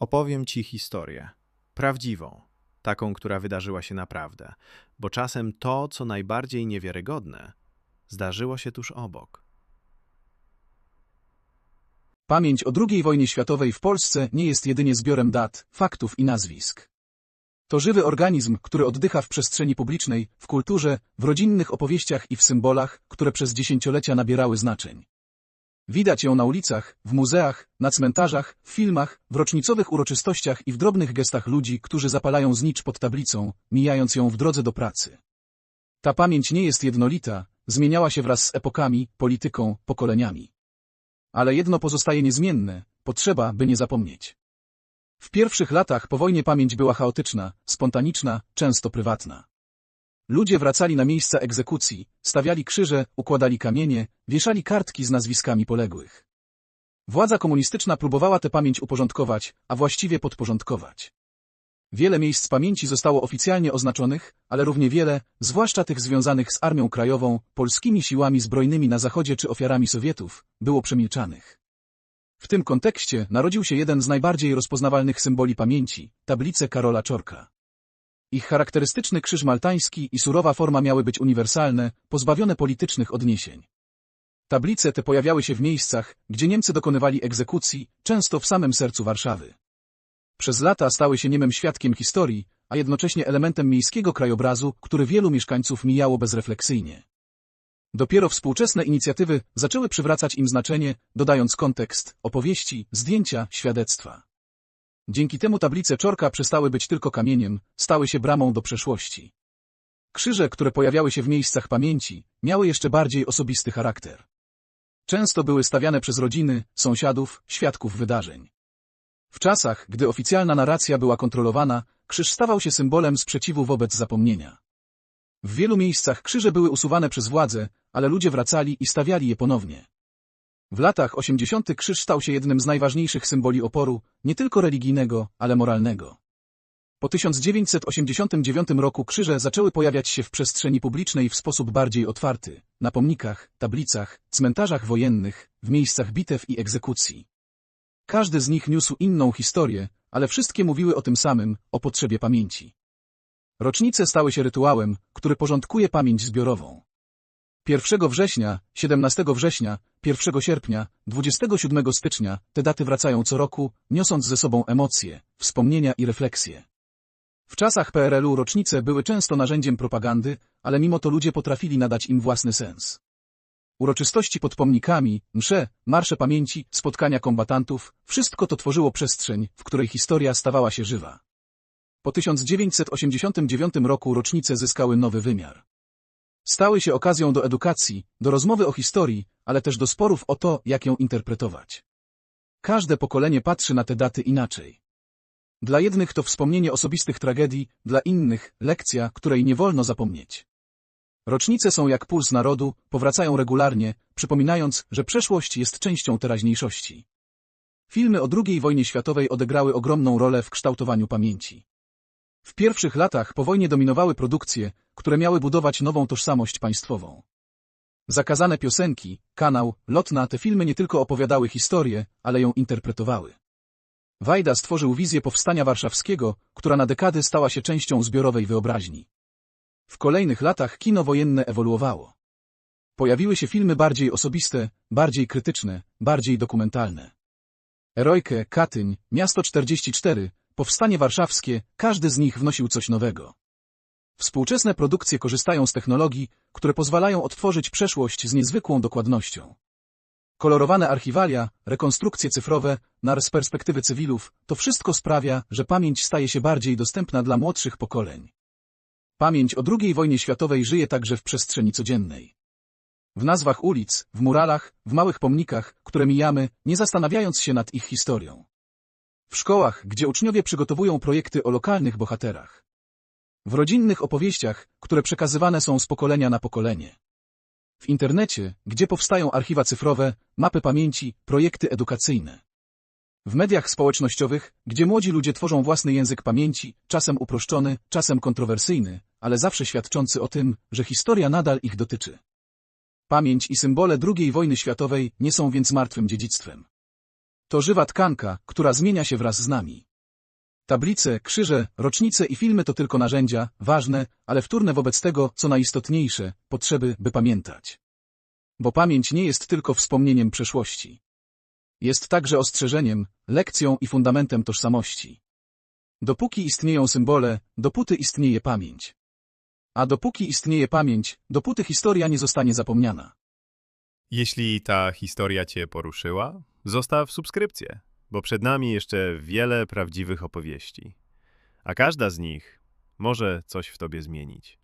Opowiem ci historię. Prawdziwą. Taką, która wydarzyła się naprawdę. Bo czasem to, co najbardziej niewiarygodne, zdarzyło się tuż obok. Pamięć o II wojnie światowej w Polsce nie jest jedynie zbiorem dat, faktów i nazwisk. To żywy organizm, który oddycha w przestrzeni publicznej, w kulturze, w rodzinnych opowieściach i w symbolach, które przez dziesięciolecia nabierały znaczeń. Widać ją na ulicach, w muzeach, na cmentarzach, w filmach, w rocznicowych uroczystościach i w drobnych gestach ludzi, którzy zapalają znicz pod tablicą, mijając ją w drodze do pracy. Ta pamięć nie jest jednolita, zmieniała się wraz z epokami, polityką, pokoleniami. Ale jedno pozostaje niezmienne, potrzeba, by nie zapomnieć. W pierwszych latach po wojnie pamięć była chaotyczna, spontaniczna, często prywatna. Ludzie wracali na miejsca egzekucji, stawiali krzyże, układali kamienie, wieszali kartki z nazwiskami poległych. Władza komunistyczna próbowała tę pamięć uporządkować, a właściwie podporządkować. Wiele miejsc pamięci zostało oficjalnie oznaczonych, ale równie wiele, zwłaszcza tych związanych z Armią Krajową, polskimi siłami zbrojnymi na Zachodzie czy ofiarami Sowietów, było przemilczanych. W tym kontekście narodził się jeden z najbardziej rozpoznawalnych symboli pamięci – tablice Karola Czorka. Ich charakterystyczny krzyż maltański i surowa forma miały być uniwersalne, pozbawione politycznych odniesień. Tablice te pojawiały się w miejscach, gdzie Niemcy dokonywali egzekucji, często w samym sercu Warszawy. Przez lata stały się niemym świadkiem historii, a jednocześnie elementem miejskiego krajobrazu, który wielu mieszkańców mijało bezrefleksyjnie. Dopiero współczesne inicjatywy zaczęły przywracać im znaczenie, dodając kontekst, opowieści, zdjęcia, świadectwa. Dzięki temu tablice Czorka przestały być tylko kamieniem, stały się bramą do przeszłości. Krzyże, które pojawiały się w miejscach pamięci, miały jeszcze bardziej osobisty charakter. Często były stawiane przez rodziny, sąsiadów, świadków wydarzeń. W czasach, gdy oficjalna narracja była kontrolowana, krzyż stawał się symbolem sprzeciwu wobec zapomnienia. W wielu miejscach krzyże były usuwane przez władze, ale ludzie wracali i stawiali je ponownie. W latach 80. krzyż stał się jednym z najważniejszych symboli oporu, nie tylko religijnego, ale moralnego. Po 1989 roku krzyże zaczęły pojawiać się w przestrzeni publicznej w sposób bardziej otwarty, na pomnikach, tablicach, cmentarzach wojennych, w miejscach bitew i egzekucji. Każdy z nich niósł inną historię, ale wszystkie mówiły o tym samym, o potrzebie pamięci. Rocznice stały się rytuałem, który porządkuje pamięć zbiorową. 1 września, 17 września, 1 sierpnia, 27 stycznia, te daty wracają co roku, niosąc ze sobą emocje, wspomnienia i refleksje. W czasach PRL-u rocznice były często narzędziem propagandy, ale mimo to ludzie potrafili nadać im własny sens. Uroczystości pod pomnikami, msze, marsze pamięci, spotkania kombatantów, wszystko to tworzyło przestrzeń, w której historia stawała się żywa. Po 1989 roku rocznice zyskały nowy wymiar. Stały się okazją do edukacji, do rozmowy o historii, ale też do sporów o to, jak ją interpretować. Każde pokolenie patrzy na te daty inaczej. Dla jednych to wspomnienie osobistych tragedii, dla innych lekcja, której nie wolno zapomnieć. Rocznice są jak puls narodu, powracają regularnie, przypominając, że przeszłość jest częścią teraźniejszości. Filmy o II wojnie światowej odegrały ogromną rolę w kształtowaniu pamięci. W pierwszych latach po wojnie dominowały produkcje, które miały budować nową tożsamość państwową. Zakazane piosenki, kanał, lotna te filmy nie tylko opowiadały historię, ale ją interpretowały. Wajda stworzył wizję powstania warszawskiego, która na dekady stała się częścią zbiorowej wyobraźni. W kolejnych latach kino wojenne ewoluowało. Pojawiły się filmy bardziej osobiste, bardziej krytyczne, bardziej dokumentalne. Erojkę, Katyń, Miasto 44, Powstanie Warszawskie, każdy z nich wnosił coś nowego. Współczesne produkcje korzystają z technologii, które pozwalają odtworzyć przeszłość z niezwykłą dokładnością. Kolorowane archiwalia, rekonstrukcje cyfrowe, nar z perspektywy cywilów, to wszystko sprawia, że pamięć staje się bardziej dostępna dla młodszych pokoleń. Pamięć o II wojnie światowej żyje także w przestrzeni codziennej. W nazwach ulic, w muralach, w małych pomnikach, które mijamy, nie zastanawiając się nad ich historią. W szkołach, gdzie uczniowie przygotowują projekty o lokalnych bohaterach. W rodzinnych opowieściach, które przekazywane są z pokolenia na pokolenie. W internecie, gdzie powstają archiwa cyfrowe, mapy pamięci, projekty edukacyjne. W mediach społecznościowych, gdzie młodzi ludzie tworzą własny język pamięci, czasem uproszczony, czasem kontrowersyjny, ale zawsze świadczący o tym, że historia nadal ich dotyczy. Pamięć i symbole II wojny światowej nie są więc martwym dziedzictwem. To żywa tkanka, która zmienia się wraz z nami. Tablice, krzyże, rocznice i filmy to tylko narzędzia, ważne, ale wtórne wobec tego, co najistotniejsze, potrzeby, by pamiętać. Bo pamięć nie jest tylko wspomnieniem przeszłości. Jest także ostrzeżeniem, lekcją i fundamentem tożsamości. Dopóki istnieją symbole, dopóty istnieje pamięć. A dopóki istnieje pamięć, dopóty historia nie zostanie zapomniana. Jeśli ta historia Cię poruszyła, zostaw subskrypcję, bo przed nami jeszcze wiele prawdziwych opowieści. A każda z nich może coś w Tobie zmienić.